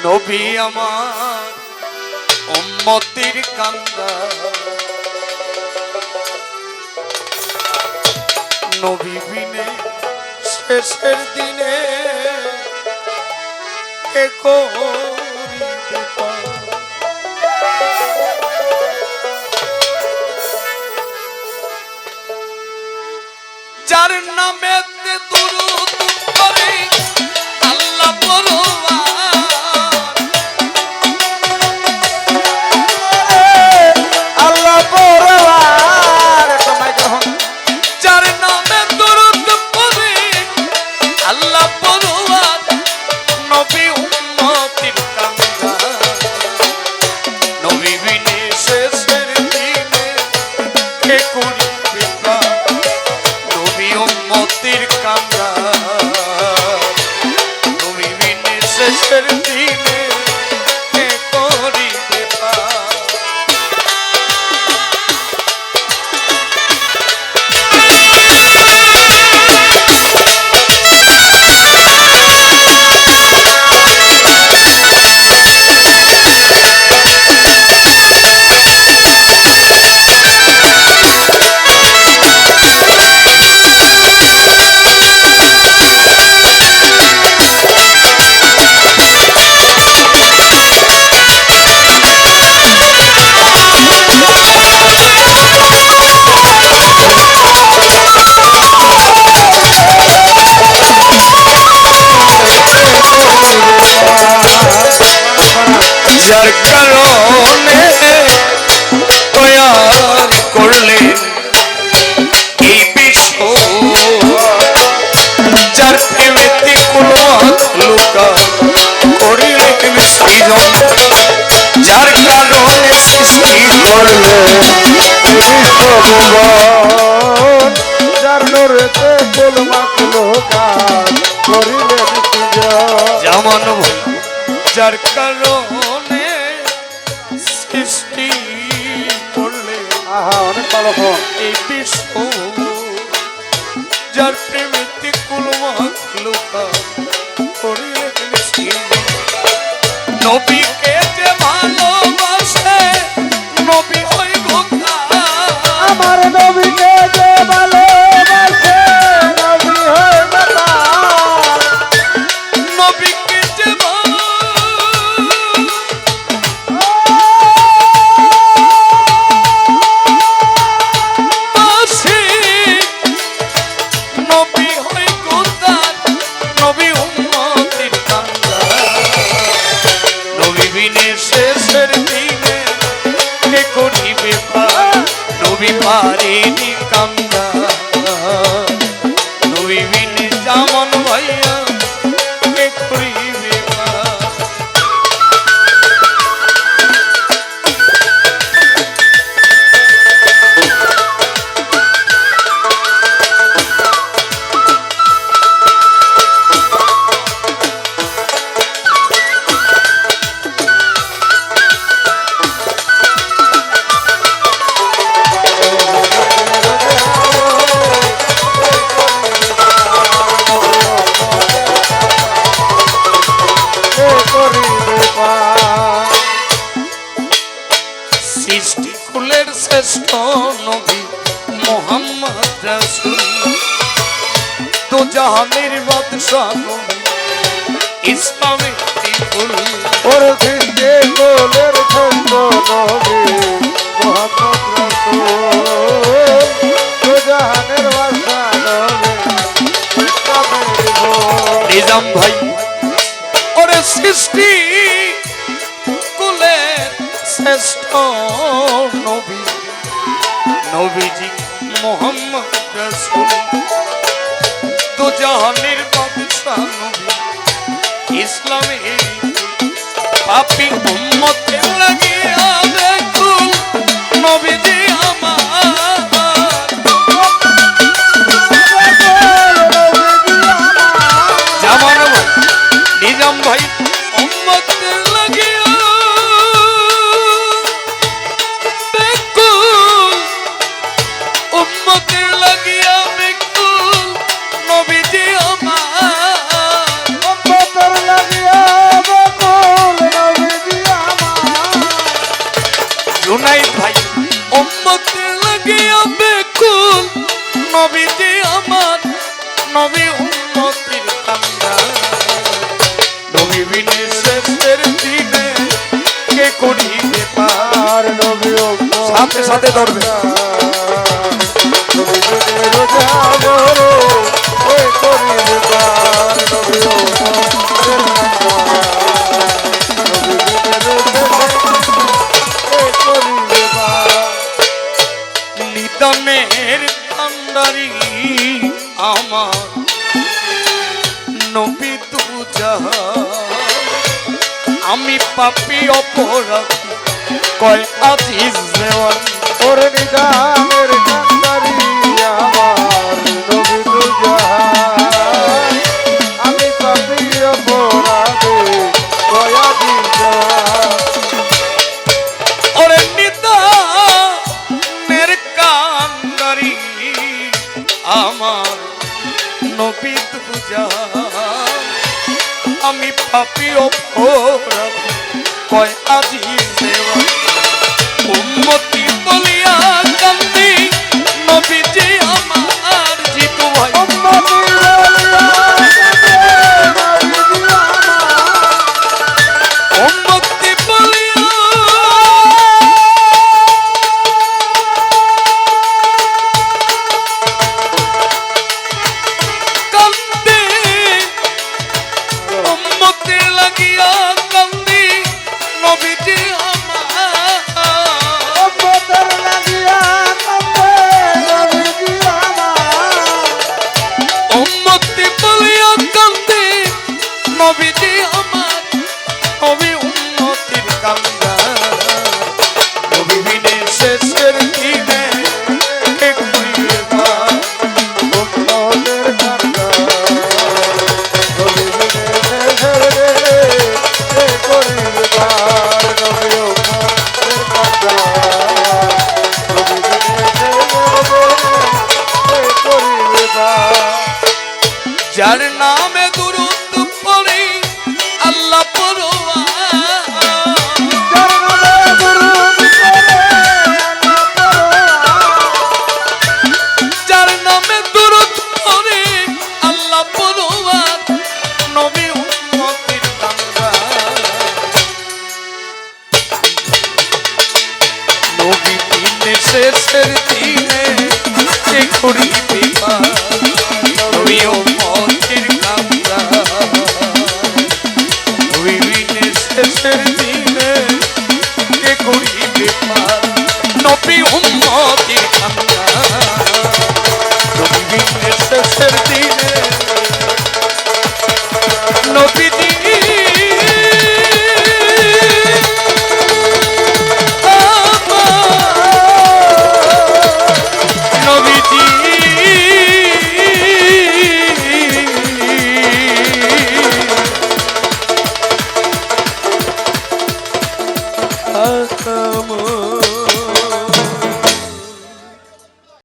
নবী আমার উম্মতির কান্দা। নবী বিনে শেষের দিনে একো যার নামে যেমন যার কারণে সৃষ্টি করলে অনেক ভালো এই বিশ্ব যার প্রেমিতে কুলমাকলতা করিলে নবী সৃষ্টি ফুলের শ্রেষ্ঠ নবী মোহাম্মদ রসুল। তো জাহানের বাদশাহ নবী ইসলামের ফুল। ওর দিন শ্রেষ্ঠ নবী নবীজি মোহাম্মদ রসুল। তো জাহানের বাদশা নবী ইসলামের পাপি উম্মতের নবী যে আমার নবী উন্নতির কান্দা নবী বিনে শেষের দিনে কে করিতে পার নবী সাথে সাথে ধরবে। আমার নবী তু আমি পাপি অপরাধ। কয় আজিজ দেওয়ান ওরে আমার আমি পাপি অপরাধী কয় আজিজ উম্মতি লাগিয়া কান্দি নবীজি আমার নবী দিনে শেষের দিনে সে করিবে পার।